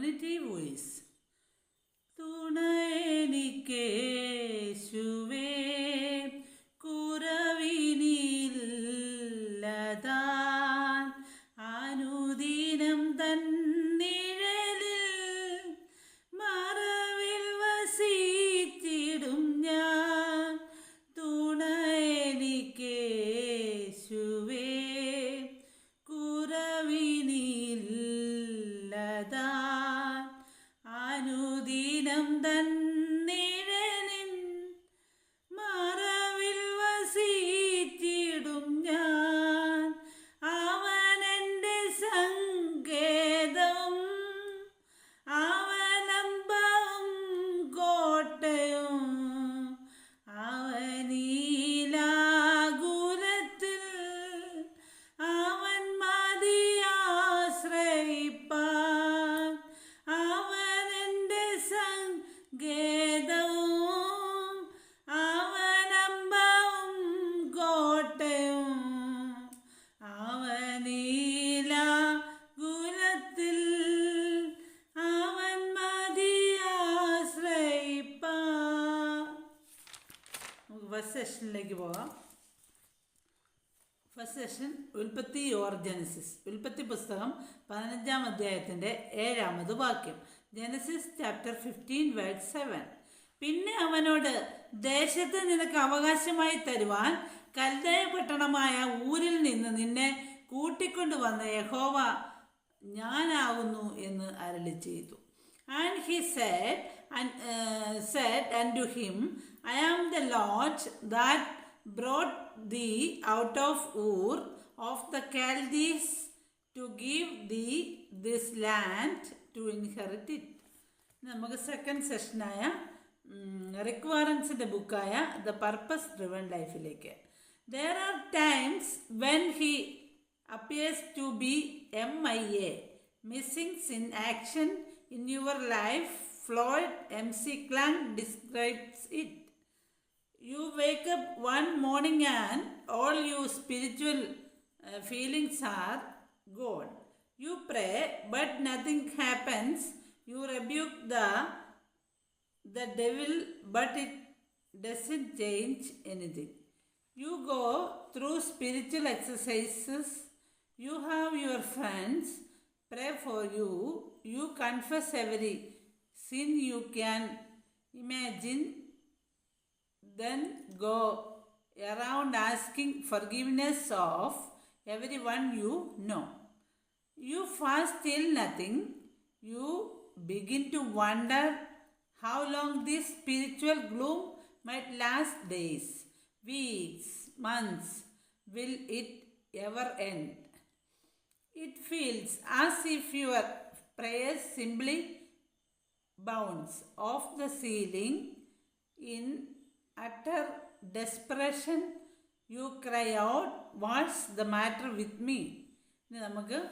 communities സെഷനിലേക്ക് പോകാം. First session ഉൽപ്പത്തി ഓർ ജനസിസ് ഉൽപ്പത്തി പുസ്തകം പതിനഞ്ചാം അധ്യായത്തിന്റെ ഏഴാമത് വാക്യം. Genesis chapter fifteen word seven പിന്നെ അവനോട് ദേശത്ത് നിനക്ക് അവകാശമായി തരുവാൻ കൽദയ പട്ടണമായ ഊരിൽ നിന്ന് നിന്നെ കൂട്ടിക്കൊണ്ടുവന്ന യഹോവ ഞാനാകുന്നു എന്ന് അരളി ചെയ്തു. And he set and, and to him I am the the that brought thee out of Ur of the Chaldees to give thee this land to inherit it. നമുക്ക് സെക്കൻഡ് സെഷനായ റിക്വയറൻസിൻ്റെ ബുക്കായ ദ പർപ്പസ് ഡ്രിവൺ ലൈഫിലേക്ക് there are times when he appears to be MIA, missing in action in your life. Floyd MC Clang describes it. you wake up one morning and all your spiritual uh, feelings are gone. You pray, but nothing happens. You rebuke the the devil, but it doesn't change anything. You go through spiritual exercises. You have your friends pray for you. You confess every sin you can imagine. Then go around asking forgiveness of everyone you know. You fast till nothing. You begin to wonder how long this spiritual gloom might last days, weeks, months. Will it ever end? It feels as if your prayers simply bounce off the ceiling in utter desperation. You cry out, What's the matter with me? ഇനി നമുക്ക്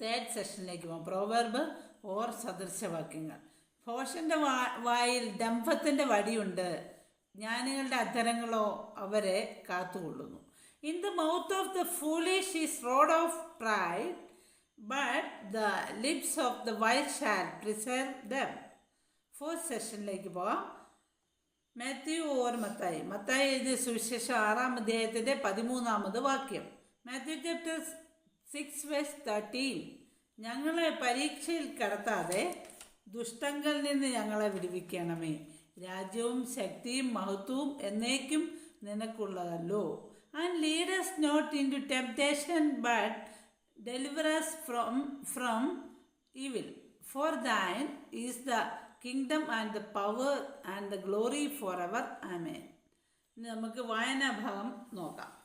third സെഷനിലേക്ക് പോകാം. Proverb or സദൃശവാക്യങ്ങൾ. ഭോഷന്റെ വാ വായിൽ ഡംഫത്തിന്റെ വടിയുണ്ട്. ജ്ഞാനികളുടെ അധരങ്ങളോ അവരെ കാത്തുകൊള്ളുന്നു. In the mouth of the foolish is rod of pride but the lips of the wild shall preserve them fourth സെഷനിലേക്ക് പോകാം. മാത്യു ഓർ മത്തായി. മത്തായി എഴുതിയ സുവിശേഷം ആറാം അധ്യായത്തിന്റെ പതിമൂന്നാമത് വാക്യം. Matthew chapter six verse thirteen ഞങ്ങളെ പരീക്ഷയിൽ കടത്താതെ ദുഷ്ടങ്ങളിൽ നിന്ന് ഞങ്ങളെ വിടുവിക്കണമേ. രാജ്യവും ശക്തിയും മഹത്വവും എന്നേക്കും നിനക്കുള്ളതല്ലോ. And lead us not into temptation but deliver us from from evil for thine is the kingdom and the power and the glory forever amen ഇനി നമുക്ക് വായനാഭാഗം നോക്കാം.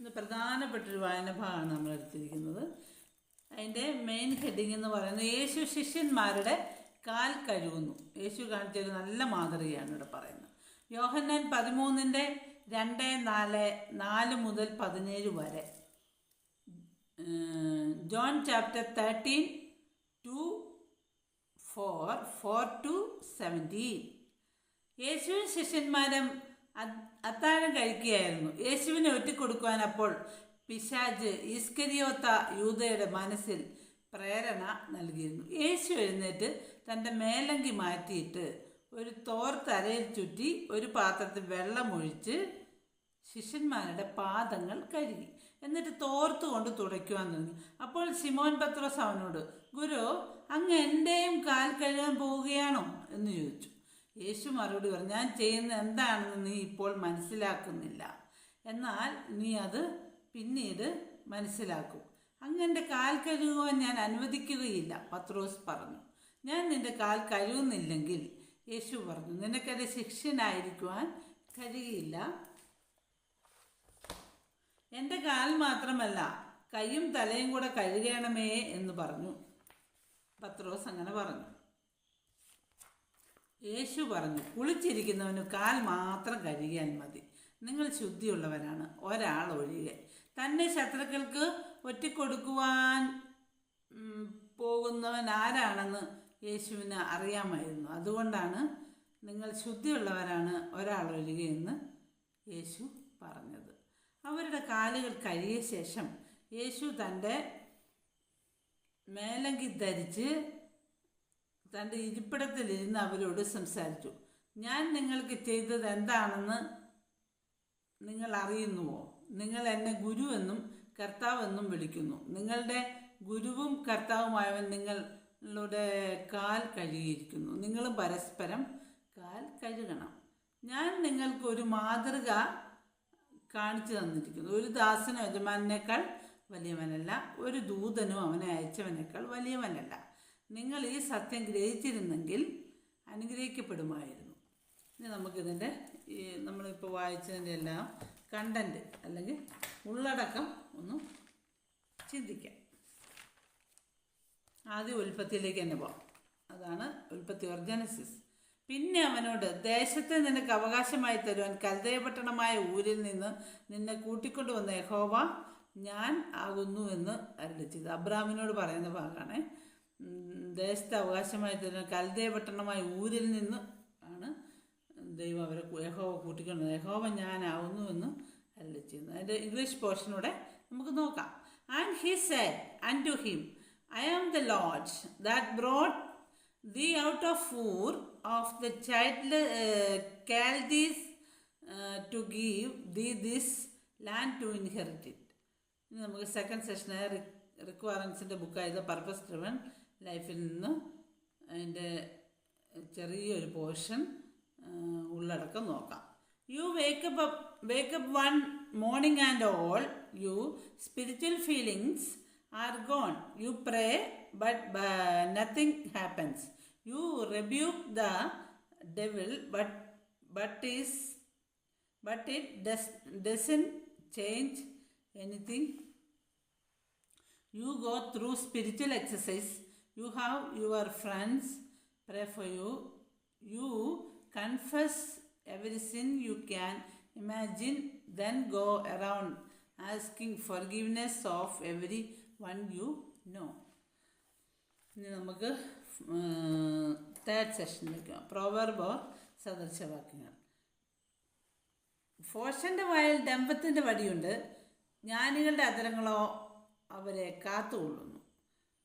ഇന്ന് പ്രധാനപ്പെട്ടൊരു വായനാഭാഗമാണ് നമ്മൾ എടുത്തിരിക്കുന്നത്. അതിന്റെ മെയിൻ ഹെഡിങ് എന്ന് പറയുന്നത് യേശു ശിഷ്യന്മാരുടെ കാൽ കഴുകുന്നു. യേശു കാണിച്ചൊരു നല്ല മാതൃകയാണ് ഇവിടെ പറയുന്നത്. യോഹന്നാൻ പതിമൂന്നിന്റെ രണ്ട് നാല് നാല് മുതൽ പതിനേഴ് വരെ. John chapter thirteen to four four to seventeen. യേശുവിൻ ശിഷ്യന്മാരും അത്താഴം കഴിക്കുകയായിരുന്നു. യേശുവിനെ ഒറ്റിക്കൊടുക്കുവാൻ അപ്പോൾ പിശാജ് ഇസ്കരിയോത്ത യൂതയുടെ മനസ്സിൽ പ്രേരണ നൽകിയിരുന്നു. യേശു എഴുന്നേറ്റ് തന്റെ മേലങ്കി മാറ്റിയിട്ട് ഒരു തോർത്തരയിൽ ചുറ്റി ഒരു പാത്രത്തിൽ വെള്ളമൊഴിച്ച് ശിഷ്യന്മാരുടെ പാദങ്ങൾ കഴുകി. എന്നിട്ട് തോർത്ത് കൊണ്ട് തുടയ്ക്കുവാൻ തുടങ്ങി അപ്പോൾ സിമോൻ പത്രോസ് അവനോട് ഗുരു അങ്ങ് എന്റെയും കാൽ കഴുകാൻ പോവുകയാണോ? എന്ന് ചോദിച്ചു. യേശു മറുപടി പറഞ്ഞു ഞാൻ ചെയ്യുന്ന എന്താണെന്ന് നീ ഇപ്പോൾ മനസ്സിലാക്കുന്നില്ല. എന്നാൽ നീ അത് പിന്നീട് മനസ്സിലാക്കും. അങ്ങ് എന്റെ കാൽ കഴുകുവാൻ ഞാൻ അനുവദിക്കുകയില്ല പത്രോസ് പറഞ്ഞു. ഞാൻ നിന്റെ കാൽ കഴുകുന്നില്ലെങ്കിൽ യേശു പറഞ്ഞു നിനക്കത് ശിഷ്യനായിരിക്കുവാൻ കഴിയില്ല. എന്റെ കാൽ മാത്രമല്ല കൈയും തലയും കൂടെ കഴുകണമേ എന്ന് പറഞ്ഞു. പത്രോസ് അങ്ങനെ പറഞ്ഞു. യേശു പറഞ്ഞു കുളിച്ചിരിക്കുന്നവന് കാൽ മാത്രം കഴുകിയാൽ മതി. നിങ്ങൾ ശുദ്ധിയുള്ളവരാണ് ഒരാൾ ഒഴികെ. തന്നെ ശത്രുക്കൾക്ക് ഒറ്റിക്കൊടുക്കുവാൻ പോകുന്നവൻ ആരാണെന്ന് യേശുവിന് അറിയാമായിരുന്നു. അതുകൊണ്ടാണ് നിങ്ങൾ ശുദ്ധിയുള്ളവരാണ് ഒരാൾ ഒഴികെ എന്ന് യേശു പറഞ്ഞത്. അവരുടെ കാലുകൾ കഴുകിയ ശേഷം യേശു തന്റെ മേലങ്കി ധരിച്ച് തന്റെ ഇരിപ്പിടത്തിലിരുന്ന് അവരോട് സംസാരിച്ചു. ഞാൻ നിങ്ങൾക്ക് ചെയ്തത് എന്താണെന്ന് നിങ്ങൾ അറിയുന്നുവോ? നിങ്ങൾ എന്നെ ഗുരുവെന്നും കർത്താവെന്നും വിളിക്കുന്നു. നിങ്ങളുടെ ഗുരുവും കർത്താവുമായവൻ നിങ്ങളുടെ കാൽ കഴുകിയിരിക്കുന്നു. നിങ്ങളും പരസ്പരം കാൽ കഴുകണം. ഞാൻ നിങ്ങൾക്ക് ഒരു മാതൃക കാണിച്ചു തന്നിരിക്കുന്നു. ഒരു ദാസനോ യജമാനേക്കാൾ വലിയവനല്ല ഒരു ദൂതനും അവനെ അയച്ചവനേക്കാൾ വലിയവനല്ല. നിങ്ങൾ ഈ സത്യം ഗ്രഹിച്ചിരുന്നെങ്കിൽ അനുഗ്രഹിക്കപ്പെടുമായിരുന്നു. ഇനി നമുക്കിതിന്റെ ഈ നമ്മളിപ്പോൾ വായിച്ചതിന്റെ എല്ലാം കണ്ടന്റ് അല്ലെങ്കിൽ ഉള്ളടക്കം ഒന്ന് ചിന്തിക്കാം. ആദ്യം ഉൽപ്പത്തിയിലേക്ക് തന്നെ പോകാം അതാണ് ഉൽപ്പത്തി ഓർജനസിസ് പിന്നെ അവനോട് ദേശത്തെ നിനക്ക് അവകാശമായി തരുവാൻ കൽദയപട്ടണമായ ഊരിൽ നിന്ന് നിന്നെ കൂട്ടിക്കൊണ്ടുവന്ന യഹോവ ഞാൻ ആകുന്നു എന്ന് അരുളി ചെയ്തു. അബ്രാമിനോട് പറയുന്ന ഭാഗമാണ് ദേശത്തെ അവകാശമായി തരുവാൻ കൽദയപട്ടണമായ ഊരിൽ നിന്ന് ആണ് ദൈവം അവരെ യഹോവ കൂട്ടിക്കൊണ്ട് യഹോവ ഞാനാവുന്നു എന്ന് അരുളി അതിന്റെ ഇംഗ്ലീഷ് പോർഷനൂടെ നമുക്ക് നോക്കാം. And he said and to him I am the Lord that brought thee out of Ur of the child uh, Chaldees uh, to give thee this land to inherit it. നമുക്ക് second സെഷനായ റിക്വയർമെൻസിന്റെ ബുക്കായത് purpose driven ലൈഫിൽ നിന്ന് അതിന്റെ ചെറിയൊരു portion ഉള്ളടക്കം നോക്കാം you wake up wake up one morning and all you spiritual feelings are gone you pray but nothing happens. You rebuke the devil, but but is but it does doesn't change anything. You go through spiritual exercise. You have your friends pray for you. You confess every sin you can imagine, then go around asking forgiveness of every one you know. ഇനി നമുക്ക് third സെഷനിലേക്ക് proverb or സദൃശവാക്യങ്ങൾ ഫോഷന്റെ വായിൽ ഡംബത്തിന്റെ വടിയുണ്ട്. ജ്ഞാനികളുടെ അതരങ്ങളോ അവരെ കാത്തുകൊള്ളുന്നു.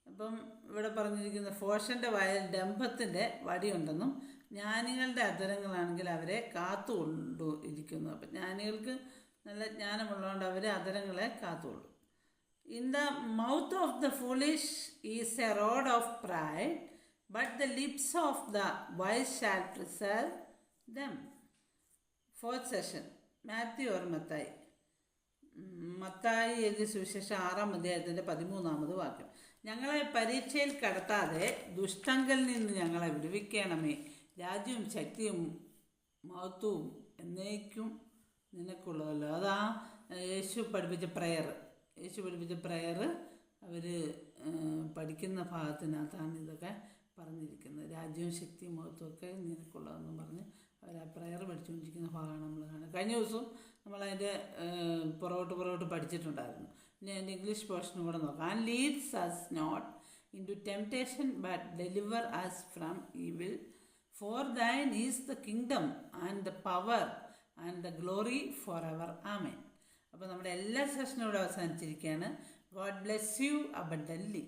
അപ്പം ഇവിടെ പറഞ്ഞിരിക്കുന്ന ഫോഷന്റെ വയൽ ഡംഭത്തിന്റെ വടിയുണ്ടെന്നും ജ്ഞാനികളുടെ അതരങ്ങളാണെങ്കിൽ അവരെ കാത്തുകൊണ്ടു ഇരിക്കുന്നു. അപ്പം ജ്ഞാനികൾക്ക് നല്ല ജ്ഞാനമുള്ളതുകൊണ്ട് അവരെ അതരങ്ങളെ കാത്തുകൊള്ളും. In the mouth of the foolish is a rod of pride but the lips of the wise shall preserve them fourth session Matthew or Mathai Mathai എഴുതിയ സുവിശേഷം ആറാം അധ്യായത്തിന്റെ പതിമൂന്നാമത് വാക്യം. ഞങ്ങളെ പരീക്ഷയിൽ കടത്താതെ ദുഷ്ടങ്കിൽ നിന്ന് ഞങ്ങളെ വിടുവിക്കണമേ. രാജ്യവും ശക്തിയും മഹത്വവും എന്നേക്കും നിനക്കുള്ളതല്ലോ. അതാ യേശു പഠിപ്പിച്ച പ്രയർ യേശു പഠിപ്പിച്ച പ്രയർ അവർ പഠിക്കുന്ന ഭാഗത്തിനകത്താണ് ഇതൊക്കെ പറഞ്ഞിരിക്കുന്നത്. രാജ്യവും ശക്തി മഹത്വമൊക്കെ നിനക്കുള്ളതെന്ന് പറഞ്ഞ് അവർ ആ പ്രയർ പഠിച്ചുകൊണ്ടിരിക്കുന്ന ഭാഗമാണ് നമ്മൾ കാണുന്നത്. കഴിഞ്ഞ ദിവസവും നമ്മളതിന്റെ പുറകോട്ട് പുറകോട്ട് പഠിച്ചിട്ടുണ്ടായിരുന്നു. ഇനി അതിന്റെ ഇംഗ്ലീഷ് പോർഷനും കൂടെ നോക്കാം. And leads us not into temptation but deliver us from evil for thine is the kingdom and the power and the glory for ever amen അപ്പോൾ നമ്മുടെ എല്ലാ സെഷനും ഇവിടെ അവസാനിച്ചിരിക്കുകയാണ്. God bless you abundantly